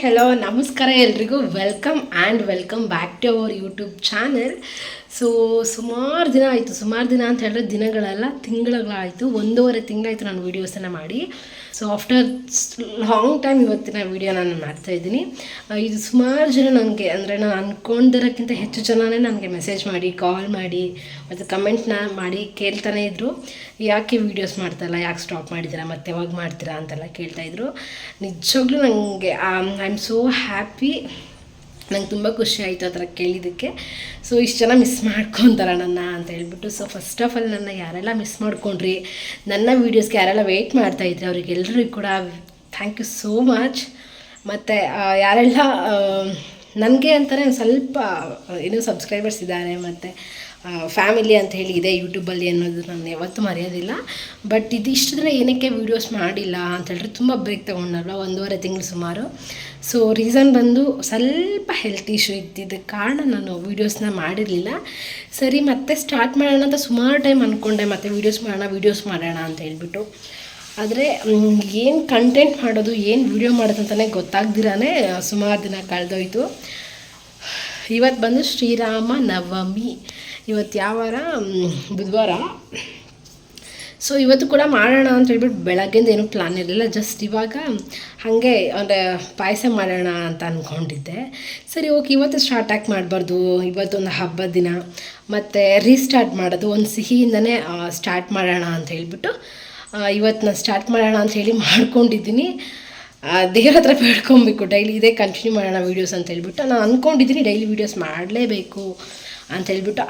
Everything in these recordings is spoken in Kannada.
ಹೆಲೋ ನಮಸ್ಕಾರ ಎಲ್ರಿಗೂ. Welcome and welcome back to our YouTube channel so, ಸುಮಾರು ದಿನ ಆಯಿತು, ಸುಮಾರು ದಿನ ಅಂತ ಹೇಳಿದ್ರೆ ದಿನಗಳೆಲ್ಲ ತಿಂಗಳಾಯಿತು ಒಂದೂವರೆ ತಿಂಗಳಾಯಿತು ನಾನು ವೀಡಿಯೋಸನ್ನು ಮಾಡಿ. ಸೊ ಆಫ್ಟರ್ ಲಾಂಗ್ ಟೈಮ್ ಇವತ್ತಿನ ವೀಡಿಯೋ ನಾನು ಮಾಡ್ತಾಯಿದ್ದೀನಿ ಇದು ಸುಮಾರು ಜನ ನನಗೆ ಅಂದರೆ ನಾನು ಅಂದ್ಕೊಂಡಿರೋಕ್ಕಿಂತ ಹೆಚ್ಚು ಜನನೇ ನನಗೆ ಮೆಸೇಜ್ ಮಾಡಿ ಕಾಲ್ ಮಾಡಿ, ಮತ್ತು ಕಮೆಂಟ್ನ ಮಾಡಿ ಕೇಳ್ತಾನೆ ಇದ್ದರು ಯಾಕೆ ವೀಡಿಯೋಸ್ ಮಾಡ್ತಾಯಿಲ್ಲ ಯಾಕೆ ಸ್ಟಾಪ್ ಮಾಡಿದ್ದೀರಾ, ಮತ್ತೆ ಯಾವಾಗ ಮಾಡ್ತೀರಾ ಅಂತೆಲ್ಲ ಕೇಳ್ತಾಯಿದ್ರು ನಿಜವಾಗ್ಲೂ ನನಗೆ ಐ ಆಮ್ ಸೋ ಹ್ಯಾಪಿ ನಂಗೆ ತುಂಬ ಖುಷಿ ಆಯಿತು ಆ ಥರ ಕೇಳಿದ್ದಕ್ಕೆ. ಸೊ ಇಷ್ಟು ಜನ ಮಿಸ್ ಮಾಡ್ಕೊತಾರ ನನ್ನ ಅಂತ ಹೇಳ್ಬಿಟ್ಟು ಸೊ ಫಸ್ಟ್ ಆಫ್ ಆಲ್ ನನ್ನ ಯಾರೆಲ್ಲ ಮಿಸ್ ಮಾಡ್ಕೊಂಡ್ರಿ, ನನ್ನ ವೀಡಿಯೋಸ್ಗೆ ಯಾರೆಲ್ಲ ವೆಯ್ಟ್ ಮಾಡ್ತಾಯಿದ್ರಿ ಅವ್ರಿಗೆಲ್ಲರಿಗೂ ಕೂಡ ಥ್ಯಾಂಕ್ ಯು ಸೋ ಮಚ್ ಮತ್ತು ಯಾರೆಲ್ಲ ನನಗೆ ಒಂದ್ ಸ್ವಲ್ಪ ಏನು ಸಬ್ಸ್ಕ್ರೈಬರ್ಸ್ ಇದ್ದಾರೆ, ಮತ್ತು ಫ್ಯಾಮಿಲಿ ಅಂತ ಹೇಳಿ ಇದೆ ಯೂಟ್ಯೂಬಲ್ಲಿ ಅನ್ನೋದು ನಾನು ಯಾವತ್ತೂ ಮರೆಯೋದಿಲ್ಲ. ಬಟ್ ಇದಿಷ್ಟು ದಿನ ಏನಕ್ಕೆ ವೀಡಿಯೋಸ್ ಮಾಡಿಲ್ಲ ಅಂತ ಹೇಳಿದ್ರೆ ತುಂಬ ಬ್ರೇಕ್ ತೊಗೊಂಡಲ್ವ ಒಂದೂವರೆ ತಿಂಗಳು ಸುಮಾರು. ಸೊ ರೀಸನ್ ಬಂದು ಸ್ವಲ್ಪ ಹೆಲ್ತ್ ಇಶ್ಯೂ ಇದ್ದಿದ್ದ ಕಾರಣ ನಾನು ವೀಡಿಯೋಸ್ನ ಮಾಡಿರಲಿಲ್ಲ. ಸರಿ, ಮತ್ತೆ ಸ್ಟಾರ್ಟ್ ಮಾಡೋಣ ಅಂತ ಸುಮಾರು ಟೈಮ್ ಅಂದ್ಕೊಂಡೆ ಮತ್ತೆ ವೀಡಿಯೋಸ್ ಮಾಡೋಣ ವೀಡಿಯೋಸ್ ಮಾಡೋಣ ಅಂತ ಹೇಳ್ಬಿಟ್ಟು. ಆದರೆ ಏನು ಕಂಟೆಂಟ್ ಮಾಡೋದು, ಏನು ವೀಡಿಯೋ ಮಾಡೋದು ಅಂತಲೇ ಗೊತ್ತಾಗ್ದಿರಾನೇ ಸುಮಾರು ದಿನ ಕಳೆದೋಯ್ತು. ಇವತ್ತು ಬಂದು ಶ್ರೀರಾಮ ನವಮಿ. ಇವತ್ತು ಯಾವ ವಾರ? ಬುಧವಾರ. ಸೊ ಇವತ್ತು ಕೂಡ ಮಾಡೋಣ ಅಂತ ಹೇಳ್ಬಿಟ್ಟು ಬೆಳಗ್ಗೆಯಿಂದ ಏನೂ ಪ್ಲಾನ್ ಇರಲಿಲ್ಲ. ಜಸ್ಟ್ ಇವಾಗ ಹಾಗೆ, ಅಂದರೆ ಪಾಯಸ ಮಾಡೋಣ ಅಂತ ಅಂದ್ಕೊಂಡಿದ್ದೆ ಸರಿ ಓಕೆ ಇವತ್ತು ಸ್ಟಾರ್ಟ್ ಆಗಿ ಮಾಡಬಾರ್ದು. ಇವತ್ತೊಂದು ಹಬ್ಬದ ದಿನ. ಮತ್ತು ರೀಸ್ಟಾರ್ಟ್ ಮಾಡೋದು. ಒಂದು ಸಿಹಿಯಿಂದನೇ ಸ್ಟಾರ್ಟ್ ಮಾಡೋಣ ಅಂತ ಹೇಳಿಬಿಟ್ಟು ಇವತ್ತು ನಾನು ಸ್ಟಾರ್ಟ್ ಮಾಡೋಣ ಅಂತ ಹೇಳಿ ಮಾಡ್ಕೊಂಡಿದ್ದೀನಿ. ದೇವ್ರ ಹತ್ರ ಬೇಡ್ಕೊಬೇಕು ಡೈಲಿ ಇದೇ ಕಂಟಿನ್ಯೂ ಮಾಡೋಣ ವೀಡಿಯೋಸ್ ಅಂತ ಹೇಳ್ಬಿಟ್ಟು. ನಾನು ಅಂದ್ಕೊಂಡಿದ್ದೀನಿ ಡೈಲಿ ವೀಡಿಯೋಸ್ ಮಾಡಲೇಬೇಕು. ಅಂತ ಹೇಳ್ಬಿಟ್ಟು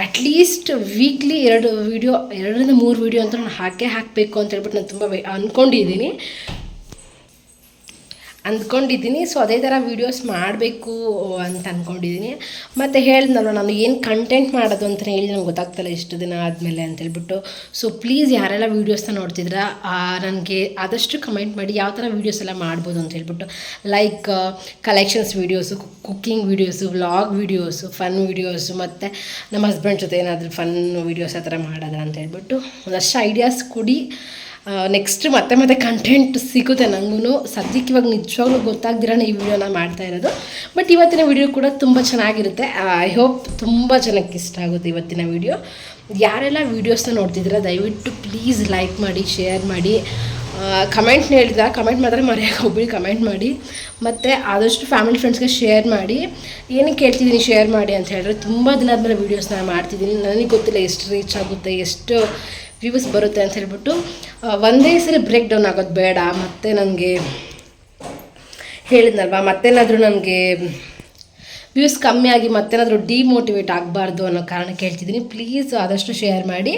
ಅಟ್ಲೀಸ್ಟ್ ವೀಕ್ಲಿ ಎರಡು ವೀಡಿಯೋ ಎರಡರಿಂದ ಮೂರು ವೀಡಿಯೋ ಅಂತ ನಾನು ಹಾಕೇ ಹಾಕಬೇಕು ಅಂತ ಹೇಳ್ಬಿಟ್ಟು ನಾನು ತುಂಬ ಅಂದ್ಕೊಂಡಿದ್ದೀನಿ ಅಂದ್ಕೊಂಡಿದ್ದೀನಿ. ಸೊ ಅದೇ ಥರ ವೀಡಿಯೋಸ್ ಮಾಡಬೇಕು ಅಂತ ಅಂದ್ಕೊಂಡಿದ್ದೀನಿ. ಮತ್ತು ಹೇಳಿದ್ನಲ್ಲ ನಾನು, ಏನು ಕಂಟೆಂಟ್ ಮಾಡೋದು ಅಂತ ಹೇಳಿ ನಂಗೆ ಗೊತ್ತಾಗ್ತಲ್ಲ ಇಷ್ಟು ದಿನ ಆದಮೇಲೆ ಅಂತ ಹೇಳ್ಬಿಟ್ಟು. ಸೊ ಪ್ಲೀಸ್ ಯಾರೆಲ್ಲ ವೀಡಿಯೋಸ್ನ ನೋಡ್ತಿದ್ರ ನನಗೆ ಆದಷ್ಟು ಕಮೆಂಟ್ ಮಾಡಿ ಯಾವ ಥರ ವೀಡಿಯೋಸ್ ಎಲ್ಲ ಮಾಡ್ಬೋದು ಅಂತ ಹೇಳ್ಬಿಟ್ಟು. Like collections videos cooking videos vlog videos fun videos ಮತ್ತು ನಮ್ಮ ಹಸ್ಬೆಂಡ್ ಜೊತೆ ಏನಾದರೂ ಫನ್ ವೀಡಿಯೋಸ್ ಆ ಥರ ಮಾಡೋದ ಅಂತ ಹೇಳ್ಬಿಟ್ಟು ಒಂದಷ್ಟು ಐಡಿಯಾಸ್ ಕೊಡಿ. ನೆಕ್ಸ್ಟ್ ಮತ್ತೆ ಮತ್ತೆ ಕಂಟೆಂಟ್ ಸಿಗುತ್ತೆ ನನಗೂ ಸದ್ಯಕ್ಕೆ ಇವಾಗ ನಿಜವಾಗ್ಲೂ ಗೊತ್ತಾಗ್ದಿರಾನೆ ಈ ವಿಡಿಯೋನ ಮಾಡ್ತಾ ಇರೋದು. ಬಟ್ ಇವತ್ತಿನ ವಿಡಿಯೋ ಕೂಡ ತುಂಬ ಚೆನ್ನಾಗಿರುತ್ತೆ. ಐ ಹೋಪ್ ತುಂಬ ಜನಕ್ಕೆ ಇಷ್ಟ ಆಗುತ್ತೆ ಇವತ್ತಿನ ವಿಡಿಯೋ ಯಾರೆಲ್ಲ ವೀಡಿಯೋಸ್ನ ನೋಡ್ತಿದ್ದೀರಾ, ದಯವಿಟ್ಟು ಪ್ಲೀಸ್ ಲೈಕ್ ಮಾಡಿ ಶೇರ್ ಮಾಡಿ. ಕಮೆಂಟ್ನ ಹೇಳಿದ ಕಮೆಂಟ್ ಮಾತ್ರ ಮರೆಯೋಕೆ ಹೋಗ್ಬಿಡಿ ಕಮೆಂಟ್ ಮಾಡಿ. ಮತ್ತು ಆದಷ್ಟು ಫ್ಯಾಮಿಲಿ ಫ್ರೆಂಡ್ಸ್ಗೆ ಶೇರ್ ಮಾಡಿ. ಏನಕ್ಕೆ ಹೇಳ್ತಿದ್ದೀನಿ ಶೇರ್ ಮಾಡಿ ಅಂತ ಹೇಳಿದ್ರೆ, ತುಂಬ ದಿನ ಆದಮೇಲೆ ವೀಡಿಯೋಸ್ನ ಮಾಡ್ತಿದ್ದೀನಿ. ನನಗೆ ಗೊತ್ತಿಲ್ಲ ಎಷ್ಟು ರೀಚ್ ಆಗುತ್ತೆ, ಎಷ್ಟು ವ್ಯೂಸ್ ಬರುತ್ತೆ ಅಂತ ಹೇಳ್ಬಿಟ್ಟು ಒಂದೇ ಸರಿ ಬ್ರೇಕ್ ಡೌನ್ ಆಗೋದು ಬೇಡ. ಮತ್ತು ನನಗೆ ಹೇಳಿದ್ನಲ್ವಾ, ಮತ್ತೇನಾದರೂ ನನಗೆ ವ್ಯೂಸ್ ಕಮ್ಮಿ ಆಗಿ ಮತ್ತೇನಾದರೂ ಡಿಮೋಟಿವೇಟ್ ಆಗಬಾರ್ದು ಅನ್ನೋ ಕಾರಣಕ್ಕೆ ಹೇಳ್ತಿದ್ದೀನಿ. ಪ್ಲೀಸ್ ಆದಷ್ಟು ಶೇರ್ ಮಾಡಿ.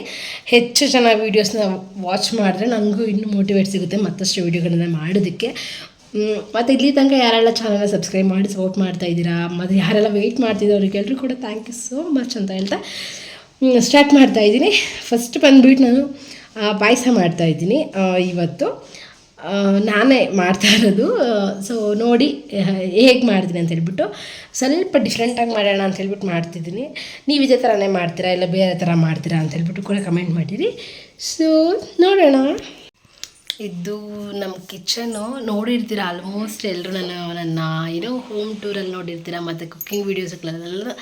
ಹೆಚ್ಚು ಜನ ವೀಡಿಯೋಸ್ನ ವಾಚ್ ಮಾಡಿದ್ರೆ ನನಗೂ ಇನ್ನೂ ಮೋಟಿವೇಟ್ ಸಿಗುತ್ತೆ ಮತ್ತಷ್ಟು ವೀಡಿಯೋಗಳನ್ನ ಮಾಡೋದಕ್ಕೆ. ಮತ್ತು ಇಲ್ಲಿ ತನಕ ಯಾರೆಲ್ಲ ಚಾನಲ್ನ ಸಬ್ಸ್ಕ್ರೈಬ್ ಮಾಡಿ ಸಪೋರ್ಟ್ ಮಾಡ್ತಾ ಇದ್ದೀರಾ, ಮತ್ತು ಯಾರೆಲ್ಲ ವೆಯ್ಟ್ ಮಾಡ್ತಿದ್ದೀರೋ ಅವ್ರಿಗೆಲ್ಲರೂ ಕೂಡ ಥ್ಯಾಂಕ್ ಯು ಸೋ ಮಚ್ ಅಂತ ಹೇಳ್ತಾ ಸ್ಟಾರ್ಟ್ ಮಾಡ್ತಾ ಇದ್ದೀನಿ. ಫಸ್ಟ್ ಬಂದ್ಬಿಟ್ಟು ನಾನು ಪಾಯಸ ಮಾಡ್ತಾಯಿದ್ದೀನಿ ಇವತ್ತು ನಾನೇ ಮಾಡ್ತಾ ಇರೋದು. ಸೊ ನೋಡಿ ಹೇಗೆ ಮಾಡ್ತೀನಿ ಅಂತ ಹೇಳ್ಬಿಟ್ಟು, ಸ್ವಲ್ಪ ಡಿಫ್ರೆಂಟಾಗಿ ಮಾಡೋಣ ಅಂತ ಹೇಳ್ಬಿಟ್ಟು ಮಾಡ್ತಿದ್ದೀನಿ. ನೀವು ಇದೇ ಥರನೇ ಮಾಡ್ತೀರಾ ಇಲ್ಲ ಬೇರೆ ಥರ ಮಾಡ್ತೀರಾ ಅಂತ ಹೇಳ್ಬಿಟ್ಟು ಕೂಡ ಕಮೆಂಟ್ ಮಾಡಿರಿ. ಸೊ ನೋಡೋಣ. ಇದು ನಮ್ಮ ಕಿಚನು ನೋಡಿರ್ತೀರ ಆಲ್ಮೋಸ್ಟ್ ಎಲ್ಲರೂ ನನ್ನ ನನ್ನ ಏನೋ ಹೋಮ್ ಟೂರಲ್ಲಿ ನೋಡಿರ್ತೀರ, ಮತ್ತು ಕುಕ್ಕಿಂಗ್ ವೀಡಿಯೋಸ್ಗಳಲ್ಲೆಲ್ಲ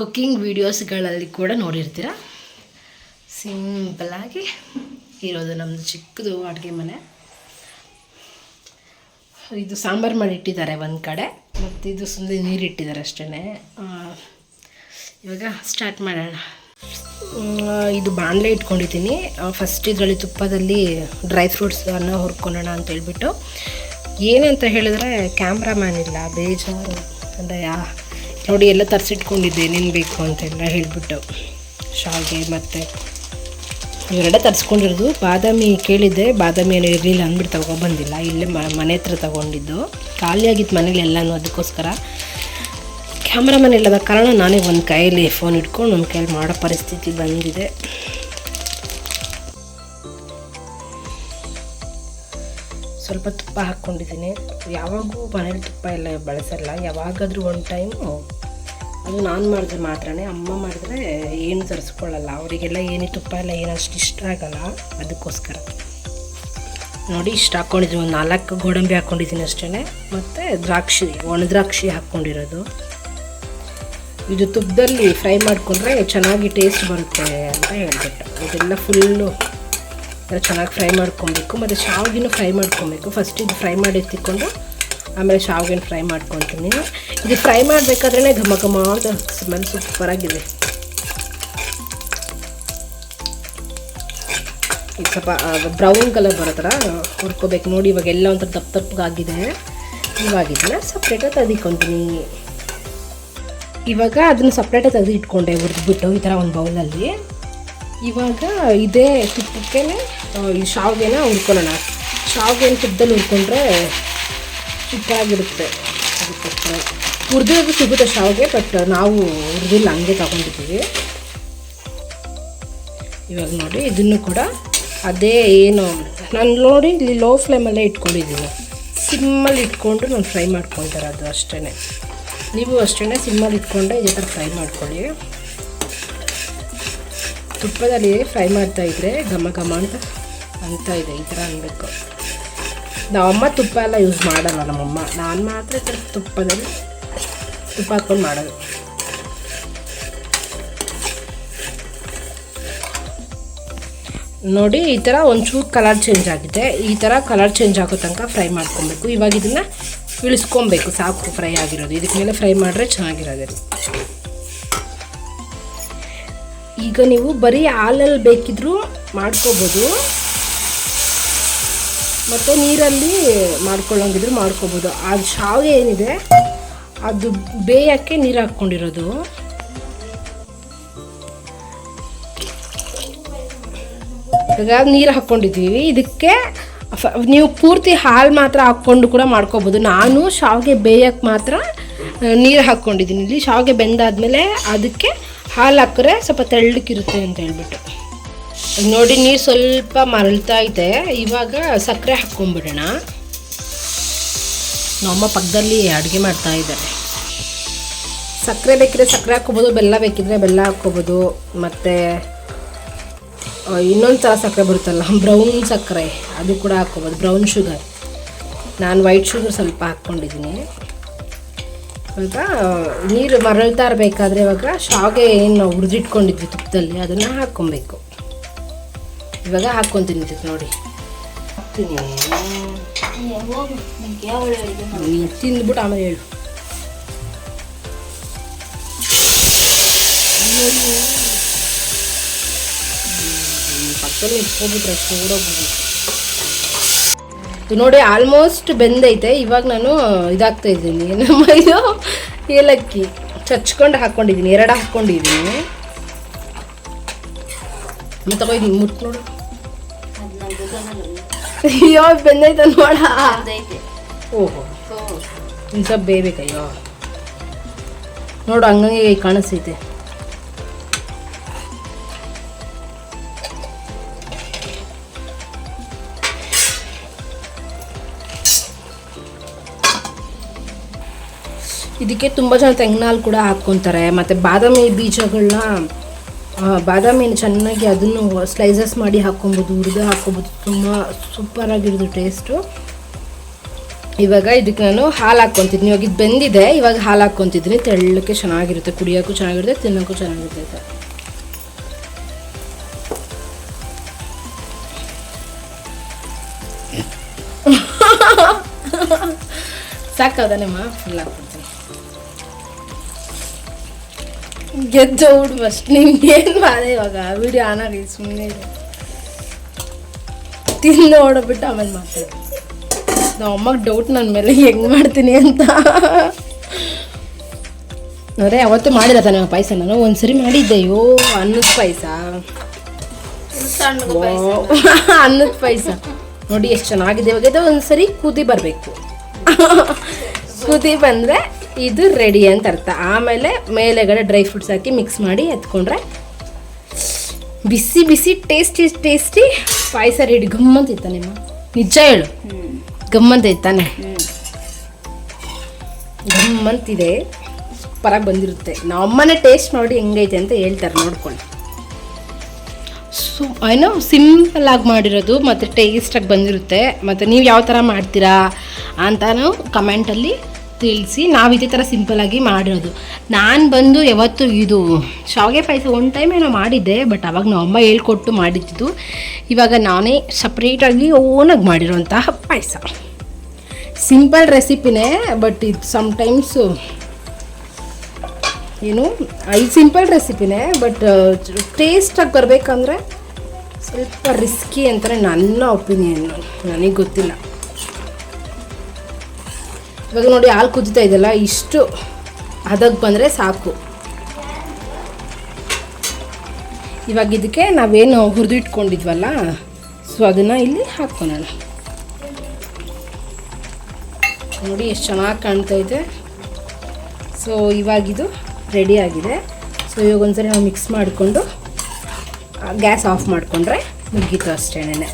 ಕುಕ್ಕಿಂಗ್ ವೀಡಿಯೋಸ್ಗಳಲ್ಲಿ ಕೂಡ ನೋಡಿರ್ತೀರ? ಸಿಂಪಲಾಗಿ ಇರೋದು ನಮ್ಮದು ಚಿಕ್ಕದು ಅಡುಗೆ ಮನೆ. ಇದು ಸಾಂಬಾರು ಮಾಡಿ ಇಟ್ಟಿದ್ದಾರೆ ಒಂದು ಕಡೆ ಮತ್ತು ಇದು ಸುಮ್ಮನೆ ನೀರು ಇಟ್ಟಿದ್ದಾರೆ ಅಷ್ಟೇ ಇವಾಗ ಸ್ಟಾರ್ಟ್ ಮಾಡೋಣ. ಇದು ಬಾಣಲೆ ಇಟ್ಕೊಂಡಿದ್ದೀನಿ. ಫಸ್ಟ್ ಇದರಲ್ಲಿ ತುಪ್ಪದಲ್ಲಿ ಡ್ರೈ ಫ್ರೂಟ್ಸನ್ನು ಹುರ್ಕೊಳ್ಳೋಣ ಅಂತ ಹೇಳ್ಬಿಟ್ಟು. ಏನಂತ ಹೇಳಿದ್ರೆ ಕ್ಯಾಮ್ರಾಮ್ಯಾನ್ ಇಲ್ಲ, ಬೇಜಾರು. ಅಂದರೆ, ಯಾ, ನೋಡಿ, ಎಲ್ಲ ತರಿಸಿಟ್ಕೊಂಡಿದ್ದೆ, ಏನೇನು ಬೇಕು ಅಂತೆಲ್ಲ ಹೇಳಿಬಿಟ್ಟು. ಶಾವಿಗೆ ಮತ್ತು ಇವೆರಡೇ ತರಿಸ್ಕೊಂಡಿರೋದು. ಬಾದಾಮಿ ಕೇಳಿದ್ದೆ, ಬಾದಾಮಿ ಏನೋ ಇರಲಿಲ್ಲ ಅಂದ್ಬಿಟ್ಟು ತಗೊಬಂದಿಲ್ಲ. ಇಲ್ಲೇ ಮನೆ ಹತ್ರ ತಗೊಂಡಿದ್ದು. ಖಾಲಿಯಾಗಿತ್ತು ಮನೇಲಿ ಎಲ್ಲನೂ ಅದಕ್ಕೋಸ್ಕರ. ಕ್ಯಾಮ್ರಾಮನ್ ಇಲ್ಲದ ಕಾರಣ ನಾನೇ ಒಂದು ಕೈಯಲ್ಲಿ ಫೋನ್ ಇಟ್ಕೊಂಡು ಒಂದು ಕೈಯಲ್ಲಿ ಮಾಡೋ ಪರಿಸ್ಥಿತಿ ಬಂದಿದೆ. ಸ್ವಲ್ಪ ತುಪ್ಪ ಹಾಕ್ಕೊಂಡಿದ್ದೀನಿ. ಯಾವಾಗೂ ಮನೇಲಿ ತುಪ್ಪ ಎಲ್ಲ ಬಳಸಲ್ಲ. ಯಾವಾಗಾದರೂ ಒಂದು ಟೈಮು ಅದು ನಾನು ಮಾಡಿದ್ರೆ ಮಾತ್ರನೇ, ಅಮ್ಮ ಮಾಡಿದ್ರೆ ಏನು ತರಿಸ್ಕೊಳ್ಳಲ್ಲ. ಅವರಿಗೆಲ್ಲ ಏನೇ ತುಪ್ಪ ಎಲ್ಲ ಏನಷ್ಟು ಇಷ್ಟ ಆಗಲ್ಲ, ಅದಕ್ಕೋಸ್ಕರ. ನೋಡಿ, ಇಷ್ಟು ಹಾಕ್ಕೊಂಡಿದ್ದೀನಿ ಒಂದು ನಾಲ್ಕು ಗೋಡಂಬಿ ಹಾಕ್ಕೊಂಡಿದ್ದೀನಿ ಅಷ್ಟೇ ಮತ್ತು ದ್ರಾಕ್ಷಿ, ಒಣ ದ್ರಾಕ್ಷಿ ಹಾಕ್ಕೊಂಡಿರೋದು ಇದು ತುಪ್ಪದಲ್ಲಿ ಫ್ರೈ ಮಾಡಿಕೊಂಡ್ರೆ ಚೆನ್ನಾಗಿ ಟೇಸ್ಟ್ ಬರುತ್ತೆ ಅಂತ ಹೇಳ್ಬಿಟ್ಟು. ಇದೆಲ್ಲ ಫುಲ್ಲು ಚೆನ್ನಾಗಿ ಫ್ರೈ ಮಾಡ್ಕೊಬೇಕು. ಮತ್ತು ಶಾವಿಗೆನೂ ಫ್ರೈ ಮಾಡ್ಕೊಬೇಕು. ಫಸ್ಟ್ ಇದು ಫ್ರೈ ಮಾಡಿ ಎತ್ತಿಕೊಂಡು ಆಮೇಲೆ ಶಾವಿಗೆನ ಫ್ರೈ ಮಾಡ್ಕೊತೀನಿ ಇದು ಫ್ರೈ ಮಾಡಬೇಕಾದ್ರೇ ಘಮ ಘಮ ಅಂತ ಸ್ಮೆಲ್ ಸೂಪರಾಗಿದೆ ಈಗ ಸ್ವಲ್ಪ ಬ್ರೌನ್ ಕಲರ್ ಬರೋ ಥರ ಹುರ್ಕೋಬೇಕು. ನೋಡಿ ಇವಾಗೆಲ್ಲ ಒಂಥರ ತಪ್ಪು ತಪ್ಪಗಾಗಿದೆ ಇವಾಗ ಇದನ್ನ ಸಪ್ರೇಟಾಗಿ ತೆಗಿಕೊಂತೀನಿ ಇವಾಗ ಅದನ್ನು ಸಪ್ರೇಟಾಗಿ ತೆಗೆದು ಇಟ್ಕೊಂಡೆ ಹುರಿದ್ಬಿಟ್ಟು ಈ ಥರ ಒಂದು ಬೌಲಲ್ಲಿ. ಇವಾಗ ಇದೇ ತುಪ್ಪಕ್ಕೆ ಈ ಶಾವಿಗೆನ ಹುರ್ಕೊಳ್ಳೋಣ. ಶಾವಿಗೆನ ತುಪ್ಪದಲ್ಲಿ ಹುರ್ಕೊಂಡ್ರೆ ಸೂಪರಾಗಿರುತ್ತೆ. ಅದಕ್ಕೋಸ್ಕರ. ಹುರಿದಿರೋದು ಸಿಗುತ್ತೆ ಶಾವಿಗೆ, ಬಟ್ ನಾವು ಹುರಿದಿಲ್ಲ, ಹಂಗೆ ತಗೊಂಡಿದ್ದೀವಿ. ಇವಾಗ ನೋಡಿ, ಇದನ್ನು ಕೂಡ ಅದೇ ಏನು, ನಾನು ನೋಡಿ ಇಲ್ಲಿ ಲೋ ಫ್ಲೇಮಲ್ಲೇ ಇಟ್ಕೊಂಡಿದ್ದೀನಿ. ಸಿಮ್ಮಲ್ಲಿ ಇಟ್ಕೊಂಡು ನಾನು ಫ್ರೈ ಮಾಡ್ಕೊಳ್ತಾರೆ ಅದು ಅಷ್ಟೇ ನೀವು ಅಷ್ಟೇ ಸಿಮ್ಮಲ್ಲಿ ಇಟ್ಕೊಂಡೆ ಇದೇ ಥರ ಫ್ರೈ ಮಾಡ್ಕೊಳ್ಳಿ. ತುಪ್ಪದಲ್ಲಿ ಫ್ರೈ ಮಾಡ್ತಾ ಇದ್ರೆ ಘಮ ಘಮ ಅಂತ ಅಂತ ಇದೆ, ಈ ಥರ ಅನ್ಬೇಕು. ನಮ್ಮಮ್ಮ ತುಪ್ಪ ಎಲ್ಲ ಯೂಸ್ ಮಾಡಲ್ಲ ನಮ್ಮಮ್ಮ. ನಾನು ಮಾತ್ರ ಈ ಥರ ತುಪ್ಪದಲ್ಲಿ ತುಪ್ಪ ಹಾಕ್ಕೊಂಡು ಮಾಡೋದು. ನೋಡಿ, ಈ ಥರ ಒಂಚೂರು ಕಲರ್ ಚೇಂಜ್ ಆಗಿದೆ. ಈ ಥರ ಕಲರ್ ಚೇಂಜ್ ಆಗೋ ತನಕ ಫ್ರೈ ಮಾಡ್ಕೊಬೇಕು. ಇವಾಗ ಇದನ್ನು ಇಳಿಸ್ಕೊಬೇಕು, ಸಾಕು ಫ್ರೈ ಆಗಿರೋದು. ಇದಕ್ಕೆ ಮೇಲೆ ಫ್ರೈ ಮಾಡಿದ್ರೆ ಚೆನ್ನಾಗಿರೋದಿಲ್ಲ ಈಗ ನೀವು ಬರೀ ಹಾಲಲ್ಲಿ ಬೇಕಿದ್ರೂ ಮಾಡ್ಕೋಬೋದು. ಮತ್ತು ನೀರಲ್ಲಿ ಮಾಡ್ಕೊಳ್ಳೋಂಗಿದ್ರು ಮಾಡ್ಕೋಬೋದು. ಆ ಶಾವಿಗೆ ಏನಿದೆ, ಅದು ಬೇಯಕ್ಕೆ ನೀರು ಹಾಕ್ಕೊಂಡಿರೋದು. ಇವಾಗ ನೀರು ಹಾಕ್ಕೊಂಡಿದ್ದೀವಿ ಇದಕ್ಕೆ ನೀವು ಪೂರ್ತಿ ಹಾಲು ಮಾತ್ರ ಹಾಕ್ಕೊಂಡು ಕೂಡ ಮಾಡ್ಕೋಬೋದು. ನಾನು ಶಾವಿಗೆ ಬೇಯಕ್ಕೆ ಮಾತ್ರ ನೀರು ಹಾಕ್ಕೊಂಡಿದ್ದೀನಿ. ಇಲ್ಲಿ ಶಾವಿಗೆ ಬೆಂದಾದಮೇಲೆ ಅದಕ್ಕೆ ಹಾಲು ಹಾಕಿದ್ರೆ ಸ್ವಲ್ಪ ತೆಳ್ಳಕ್ಕಿರುತ್ತೆ ಅಂತ ಹೇಳ್ಬಿಟ್ಟು. ನೋಡಿ, ನೀರು ಸ್ವಲ್ಪ ಮರಳ್ತಾ ಇದೆ. ಇವಾಗ ಸಕ್ಕರೆ ಹಾಕ್ಕೊಂಬಿಡೋಣ ನಮ್ಮ ಪಕ್ಕದಲ್ಲಿ ಅಡುಗೆ ಮಾಡ್ತಾ ಇದ್ದಾರೆ. ಸಕ್ಕರೆ ಬೇಕಿದ್ರೆ ಸಕ್ಕರೆ ಹಾಕ್ಕೋಬೋದು, ಬೆಲ್ಲ ಬೇಕಿದ್ರೆ ಬೆಲ್ಲ ಹಾಕ್ಕೋಬೋದು, ಮತ್ತು ಇನ್ನೊಂದು ಥರ ಸಕ್ಕರೆ ಬರುತ್ತಲ್ಲ ಬ್ರೌನ್ ಸಕ್ಕರೆ, ಅದು ಕೂಡ ಹಾಕ್ಕೋಬೋದು ಬ್ರೌನ್ ಶುಗರ್ ನಾನು ವೈಟ್ ಶುಗರ್ ಸ್ವಲ್ಪ ಹಾಕ್ಕೊಂಡಿದ್ದೀನಿ. ಇವಾಗ ನೀರು ಮರಳ್ತಾ ಇರಬೇಕಾದ್ರೆ ಇವಾಗ ಶಾವಿಗೆ ಏನು ನಾವು ಹುರಿದಿಟ್ಕೊಂಡಿದ್ವಿ ತುಪ್ಪದಲ್ಲಿ, ಅದನ್ನು ಹಾಕ್ಕೊಬೇಕು. ಇವಾಗ ಹಾಕ್ಕೊತೀನಿ ಇದಕ್ಕೆ ನೋಡಿ. ತಿಂದ್ಬಿಟ್ಟು ಆಮೇಲೆ ಹೇಳು. ಹ್ಮ್, ಇಟ್ಕೊಬಿಟ್ರೆ ಅಷ್ಟು ಓಡೋಗ್ಬಿಡು ಇದು ನೋಡಿ ಆಲ್ಮೋಸ್ಟ್ ಬೆಂದೈತೆ. ಇವಾಗ ನಾನು ಇದಾಗ್ತಾ ಇದ್ದೀನಿ. ನಮ್ಮ ಇದು? ಏಲಕ್ಕಿ. ಚಚ್ಕೊಂಡು ಹಾಕ್ಕೊಂಡಿದ್ದೀನಿ ಎರಡು ಹಾಕ್ಕೊಂಡಿದ್ದೀನಿ ಮತ್ತೆ ಹೋಗಿ ಇದು ಮುಟ್ಟು ನೋಡು. ಅಯ್ಯೋ ಬೆಂದೈತೆ ನೋಡ ಓಹೋ. ಇನ್ಸ ಇನ್ನು ಸ್ವಲ್ಪ ಬೇಯಬೇಕಯ್ಯೋ. ನೋಡು ಹಂಗಂಗೆ ಕಾಣಿಸ್ತೈತೆ. ಇದಕ್ಕೆ ತುಂಬ ಜನ ತೆಂಗಿನ ಹಾಲು ಕೂಡ ಹಾಕ್ಕೊತಾರೆ. ಮತ್ತು ಬಾದಾಮಿ ಬೀಜಗಳನ್ನ ಬಾದಾಮಿನ ಚೆನ್ನಾಗಿ ಅದನ್ನು ಸ್ಲೈಸಸ್ ಮಾಡಿ ಹಾಕ್ಕೊಬೋದು, ಹುರಿದು ಹಾಕ್ಕೊಬೋದು. ತುಂಬ ಸೂಪರಾಗಿರೋದು ಟೇಸ್ಟು ಇವಾಗ ಇದಕ್ಕೆ ನಾನು ಹಾಲು ಹಾಕ್ಕೊತಿದ್ದೀನಿ ಇವಾಗ ಇದು ಬೆಂದಿದೆ. ಇವಾಗ ಹಾಲು ಹಾಕ್ಕೊತಿದ್ದೀನಿ ತೆಳ್ಳಕ್ಕೆ ಚೆನ್ನಾಗಿರುತ್ತೆ. ಕುಡಿಯೋಕ್ಕೂ ಚೆನ್ನಾಗಿರುತ್ತೆ, ತಿನ್ನೋಕ್ಕೂ ಚೆನ್ನಾಗಿರ್ತೈತೆ ಮಾ ಫುಲ್ ಹಾಕ್ಬಿಡ್ತೀನಿ ಗೆದ್ದ ಹುಡು ಫಸ್ಟ್ ನಿಮ್ಗೆ ಏನು ಮಾಡೆ ಇವಾಗ? ವಿಡಿಯೋ ಆನ್ ಆಗಿ ಸುಮ್ಮನೆ ತಿಂದು ಓಡಬಿಟ್ಟು ಆಮೇಲೆ ಮಾಡ್ತೀನಿ. ನಮ್ಮ ಅಮ್ಮಗೆ ಡೌಟ್ ನನ್ನ ಮೇಲೆ ಹೆಂಗೆ ಮಾಡ್ತೀನಿ ಅಂತ. ಅಂದರೆ ಅವತ್ತು ಮಾಡಿಲ್ಲ ತಾನೆ ಪಾಯಸ? ನಾನು ಒಂದ್ಸರಿ ಮಾಡಿದ್ದೆ ಅಯ್ಯೋ ಅನ್ನದ ಪಾಯಸ. ಅನ್ನದ ಪಾಯಸ. ನೋಡಿ ಎಷ್ಟು ಚೆನ್ನಾಗಿದೆ. ಇವಾಗ ಒಂದು ಸರಿ ಕೂದಿ ಬರಬೇಕು. ಕೂದಿ ಬಂದರೆ ಇದು ರೆಡಿ ಅಂತ ಅರ್ಥ. ಆಮೇಲೆ ಮೇಲೆಗಡೆ ಡ್ರೈ ಫ್ರೂಟ್ಸ್ ಹಾಕಿ ಮಿಕ್ಸ್ ಮಾಡಿ ಎತ್ಕೊಂಡ್ರೆ ಬಿಸಿ ಬಿಸಿ ಟೇಸ್ಟಿ ಟೇಸ್ಟಿ ಪಾಯಸ ರೆಡಿ ಗಮ್ಮಂತ ಇತ್ತ ನಿಮ್ಮ. ನಿಜ ಹೇಳು. ಗಮ್ಮಂತ ಇತ್ತಾನೆ ಗಮ್ಮಂತಿದೆ ಸೂಪರಾಗಿ ಬಂದಿರುತ್ತೆ. ನಮ್ಮನೆ ಟೇಸ್ಟ್ ನೋಡಿ ಹೆಂಗೈತೆ ಅಂತ ಹೇಳ್ತಾರೆ ನೋಡ್ಕೊಳ್ಳಿ. ಸು ಏನೋ ಆಗಿ ಮಾಡಿರೋದು ಮತ್ತು ಟೇಸ್ಟಾಗಿ ಬಂದಿರುತ್ತೆ. ಮತ್ತು ನೀವು ಯಾವ ಥರ ಮಾಡ್ತೀರಾ ಅಂತಾನು ಕಮೆಂಟಲ್ಲಿ ತಿಳಿಸಿ ನಾವು ಇದೇ ಥರ ಸಿಂಪಲಾಗಿ ಮಾಡಿರೋದು. ನಾನು ಬಂದು ಯಾವತ್ತು ಇದು, ಶಾವಿಗೆ ಪಾಯಸ ಒನ್ ಟೈಮ್ ಏನೋ ಮಾಡಿದ್ದೆ ಬಟ್ ಅವಾಗ ನಮ್ಮ ಅಮ್ಮ ಹೇಳ್ಕೊಟ್ಟು ಮಾಡಿದ್ದು. ಇವಾಗ ನಾನೇ ಸಪ್ರೇಟಾಗಿ ಓನಾಗಿ ಮಾಡಿರೋಂತಹ ಪಾಯಸ. ಸಿಂಪಲ್ ರೆಸಿಪಿನೇ ಬಟ್ ಇದು ಸಮ್ಟೈಮ್ಸು ಏನು ಇದು ಸಿಂಪಲ್ ರೆಸಿಪಿನೇ ಬಟ್ ಟೇಸ್ಟಾಗಿ ಬರಬೇಕಂದ್ರೆ ಸ್ವಲ್ಪ ರಿಸ್ಕಿ ಅಂತಾರೆ ನನ್ನ ಒಪಿನಿಯನ್ ನನಗೆ ಗೊತ್ತಿಲ್ಲ. ಇವಾಗ ನೋಡಿ ಹಾಲು ಕುದಿತಾ ಇದೆಯಲ್ಲ, ಇಷ್ಟು ಹದಕ್ಕೆ ಬಂದರೆ ಸಾಕು. ಇವಾಗ ಇದಕ್ಕೆ ನಾವೇನು ಹುರಿದು ಇಟ್ಕೊಂಡಿದ್ವಲ್ಲ ಸೊ ಅದನ್ನು ಇಲ್ಲಿ ಹಾಕ್ಕೊಳ್ಳೋಣ ನೋಡಿ ಎಷ್ಟು ಚೆನ್ನಾಗಿ ಕಾಣ್ತಾ ಇದೆ. ಸೊ ಇವಾಗಿದು ರೆಡಿ ಆಗಿದೆ. ಸೊ ಇವಾಗ ಒಂದ್ಸರಿ ನಾವು ಮಿಕ್ಸ್ ಮಾಡಿಕೊಂಡು ಗ್ಯಾಸ್ ಆಫ್ ಮಾಡಿಕೊಂಡ್ರೆ ಮುಗೀತು ಅಷ್ಟೇನೆ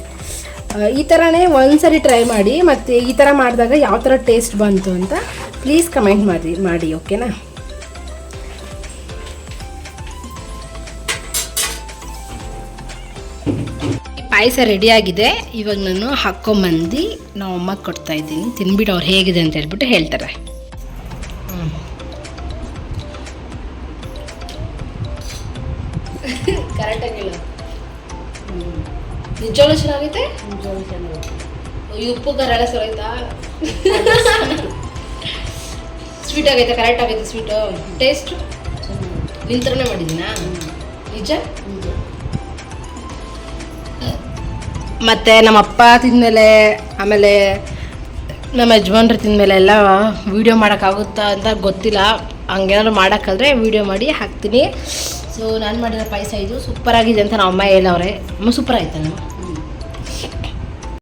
ಈ ಥರನೇ ಒಂದ್ಸರಿ ಟ್ರೈ ಮಾಡಿ ಮತ್ತು ಈ ಥರ ಮಾಡಿದಾಗ ಯಾವ ಥರ ಟೇಸ್ಟ್ ಬಂತು ಅಂತ ಪ್ಲೀಸ್ ಕಮೆಂಟ್ ಮಾಡಿ ಮಾಡಿ ಓಕೆನಾ ಪಾಯಸ ರೆಡಿಯಾಗಿದೆ ಇವಾಗ ನಾನು ಹಾಕ್ಕೊಂಬಂದು ನಾವು ಅಮ್ಮಗೆ ಕೊಡ್ತಾ ಇದ್ದೀನಿ. ತಿನ್ಬಿಟ್ಟು ಅವ್ರು ಹೇಗಿದೆ ಅಂತ ಹೇಳ್ಬಿಟ್ಟು ಹೇಳ್ತಾರೆ. ಕರೆಕ್ಟಾಗಿಲ್ಲ ನಿಜವಾಗ್ಲೂ ಚೆನ್ನಾಗೈತೆ ಈ ಉಪ್ಪು ಖಾರ ಎಲ್ಲ ಸರೋಯ್ತಾ ಸ್ವೀಟ್ ಆಗೈತೆ ಕರೆಕ್ಟ್ ಆಗೈತೆ ಸ್ವೀಟು ಟೇಸ್ಟ್ ನಿನ್ನ ಥರನೇ ಮಾಡಿದ್ದೀನಾ? ನಿಜ? ಮತ್ತು ನಮ್ಮ ಅಪ್ಪ ತಿಂದಮೇಲೆ ಆಮೇಲೆ ನಮ್ಮ ಯಜಮಾನ್ರು ತಿಂದಮೇಲೆ ಎಲ್ಲ ವೀಡಿಯೋ ಮಾಡೋಕ್ಕಾಗುತ್ತಾ ಅಂತ ಗೊತ್ತಿಲ್ಲ. ಹಂಗೇನಾದ್ರು ಮಾಡೋಕ್ಕಾದ್ರೆ ವೀಡಿಯೋ ಮಾಡಿ ಹಾಕ್ತೀನಿ. ಸೊ ನಾನು ಮಾಡಿರೋ ಪಾಯಸ ಇದು. ಸೂಪರ್ ಆಗಿದೆ ಅಂತ ನಮ್ಮ ಅಮ್ಮ ಹೇಳವ್ರೆ. ಅಮ್ಮ ಸೂಪರ್ ಆಯ್ತಾ ನಮ್ಮ